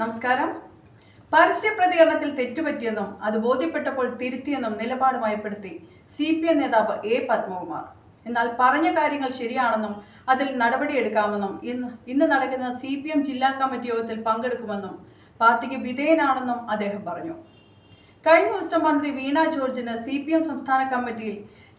നമസ്കാരം. പരസ്യ പ്രതികരണത്തിൽ തെറ്റുപറ്റിയെന്നും അത് ബോധ്യപ്പെട്ടപ്പോൾ തിരുത്തിയെന്നും നിലപാട് മയപ്പെടുത്തി സി പി എം നേതാവ് എ പത്മകുമാർ. എന്നാൽ പറഞ്ഞ കാര്യങ്ങൾ ശരിയാണെന്നും അതിൽ നടപടിയെടുക്കാമെന്നും ഇന്ന് ഇന്ന് നടക്കുന്ന സി പി എം ജില്ലാ കമ്മിറ്റി യോഗത്തിൽ പങ്കെടുക്കുമെന്നും പാർട്ടിക്ക് വിധേയനാണെന്നും അദ്ദേഹം പറഞ്ഞു. കഴിഞ്ഞ ദിവസം മന്ത്രി വീണ ജോർജിന് സി പി എം സംസ്ഥാന കമ്മിറ്റിയിൽ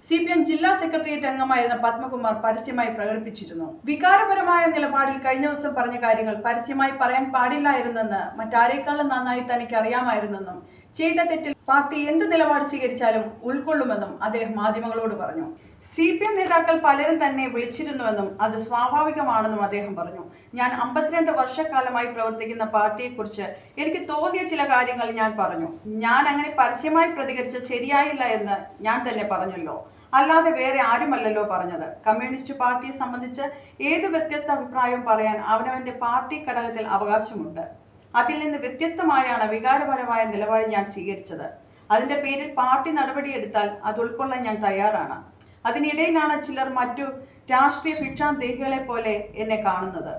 സി പി എം ജില്ലാ സെക്രട്ടേറിയറ്റ് അംഗമായിരുന്ന പത്മകുമാർ പരസ്യമായി പ്രകടിപ്പിച്ചിരുന്നു. വികാരപരമായ നിലപാടിൽ കഴിഞ്ഞ ദിവസം പറഞ്ഞ കാര്യങ്ങൾ പരസ്യമായി പറയാൻ പാടില്ലായിരുന്നെന്ന് മറ്റാരേക്കാളും നന്നായി തനിക്ക് അറിയാമായിരുന്നെന്നും ചെയ്ത തെറ്റിൽ പാർട്ടി എന്ത് നിലപാട് സ്വീകരിച്ചാലും ഉൾക്കൊള്ളുമെന്നും അദ്ദേഹം മാധ്യമങ്ങളോട് പറഞ്ഞു. സി പി എം നേതാക്കൾ പലരും തന്നെ വിളിച്ചിരുന്നുവെന്നും അത് സ്വാഭാവികമാണെന്നും അദ്ദേഹം പറഞ്ഞു. ഞാൻ അമ്പത്തിരണ്ട് വർഷക്കാലമായി പ്രവർത്തിക്കുന്ന പാർട്ടിയെക്കുറിച്ച് എനിക്ക് തോന്നിയ ചില കാര്യങ്ങൾ ഞാൻ പറഞ്ഞു. ഞാൻ അങ്ങനെ പരസ്യമായി പ്രതികരിച്ച് ശരിയായില്ല എന്ന് ഞാൻ തന്നെ പറഞ്ഞല്ലോ. അല്ലാതെ വേറെ ആരുമല്ലല്ലോ പറഞ്ഞത്. കമ്മ്യൂണിസ്റ്റ് പാർട്ടിയെ സംബന്ധിച്ച് ഏത് വ്യത്യസ്ത അഭിപ്രായവും പറയാൻ അവനവന്റെ പാർട്ടി ഘടകത്തിൽ അവകാശമുണ്ട്. അതിൽ നിന്ന് വ്യത്യസ്തമായാണ് വികാരപരമായ നിലപാട് ഞാൻ സ്വീകരിച്ചത്. അതിന്റെ പേരിൽ പാർട്ടി നടപടിയെടുത്താൽ അത് ഉൾക്കൊള്ളാൻ ഞാൻ തയ്യാറാണ്. അതിനിടയിലാണ് ചിലർ മറ്റു രാഷ്ട്രീയ ഭിക്ഷാന്തേഹികളെ പോലെ എന്നെ കാണുന്നത്.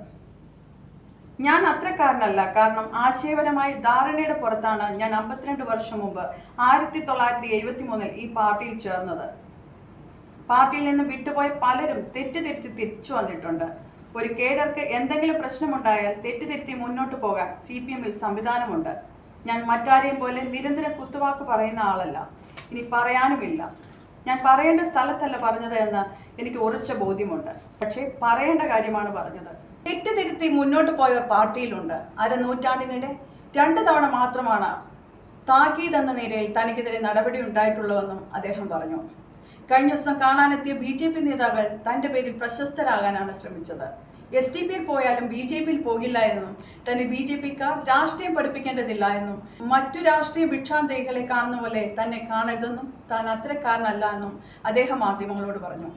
ഞാൻ അത്രക്കാരനല്ല കാരണം ആശയപരമായ ധാരണയുടെ പുറത്താണ് ഞാൻ അമ്പത്തിരണ്ട് വർഷം മുമ്പ് ആയിരത്തി തൊള്ളായിരത്തി എഴുപത്തി മൂന്നിൽ ഈ പാർട്ടിയിൽ ചേർന്നത്. പാർട്ടിയിൽ നിന്ന് വിട്ടുപോയ പലരും തെറ്റുതിരുത്തി തിരിച്ചു വന്നിട്ടുണ്ട്. ഒരു കേഡർക്ക് എന്തെങ്കിലും പ്രശ്നമുണ്ടായാൽ തെറ്റുതിരുത്തി മുന്നോട്ട് പോകാൻ സി പി എമ്മിൽ സംവിധാനമുണ്ട്. ഞാൻ മറ്റാരെയും പോലെ നിരന്തരം കുത്തുവാക്ക് പറയുന്ന ആളല്ല. ഇനി പറയാനുമില്ല. ഞാൻ പറയേണ്ട സ്ഥലത്തല്ല പറഞ്ഞത് എന്ന് എനിക്ക് ഉറച്ച ബോധ്യമുണ്ട്. പക്ഷേ പറയേണ്ട കാര്യമാണ് പറഞ്ഞത്. തെറ്റുതിരുത്തി മുന്നോട്ട് പോയ പാർട്ടിയിലുണ്ട്. അര നൂറ്റാണ്ടിനിടെ രണ്ട് തവണ മാത്രമാണ് താക്കീത് എന്ന നിലയിൽ തനിക്കെതിരെ നടപടി ഉണ്ടായിട്ടുള്ളതെന്നും അദ്ദേഹം പറഞ്ഞു. കഴിഞ്ഞ ദിവസം കാണാനെത്തിയ ബി ജെ പി നേതാക്കൾ തന്റെ പേരിൽ പ്രശസ്തരാകാനാണ് ശ്രമിച്ചത്. എസ് ഡി പിയിൽ പോയാലും ബി ജെ പിയിൽ പോകില്ല എന്നും തന്നെ ബി ജെ പിക്കാർ രാഷ്ട്രീയം പഠിപ്പിക്കേണ്ടതില്ല എന്നും മറ്റു രാഷ്ട്രീയ ഭിക്ഷാന്തേഹികളെ കാണുന്ന പോലെ തന്നെ കാണരുതെന്നും താൻ അത്തരക്കാരനല്ല എന്നും അദ്ദേഹം മാധ്യമങ്ങളോട് പറഞ്ഞു.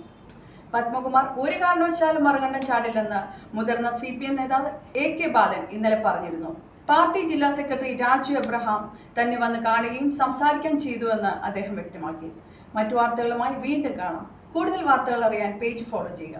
പത്മകുമാർ ഒരു കാരണവശാലും മറുകണ്ഠം ചാടില്ലെന്ന് മുതിർന്ന സി പി എം നേതാവ് എ കെ ബാലൻ ഇന്നലെ പറഞ്ഞിരുന്നു. പാർട്ടി ജില്ലാ സെക്രട്ടറി രാജു എബ്രഹാം തന്നെ വന്ന് കാണുകയും സംസാരിക്കാൻ ചെയ്തുവെന്ന് അദ്ദേഹം വ്യക്തമാക്കി. മറ്റു വാർത്തകളുമായി വീണ്ടും കാണാം. കൂടുതൽ വാർത്തകൾ അറിയാൻ പേജ് ഫോളോ ചെയ്യുക.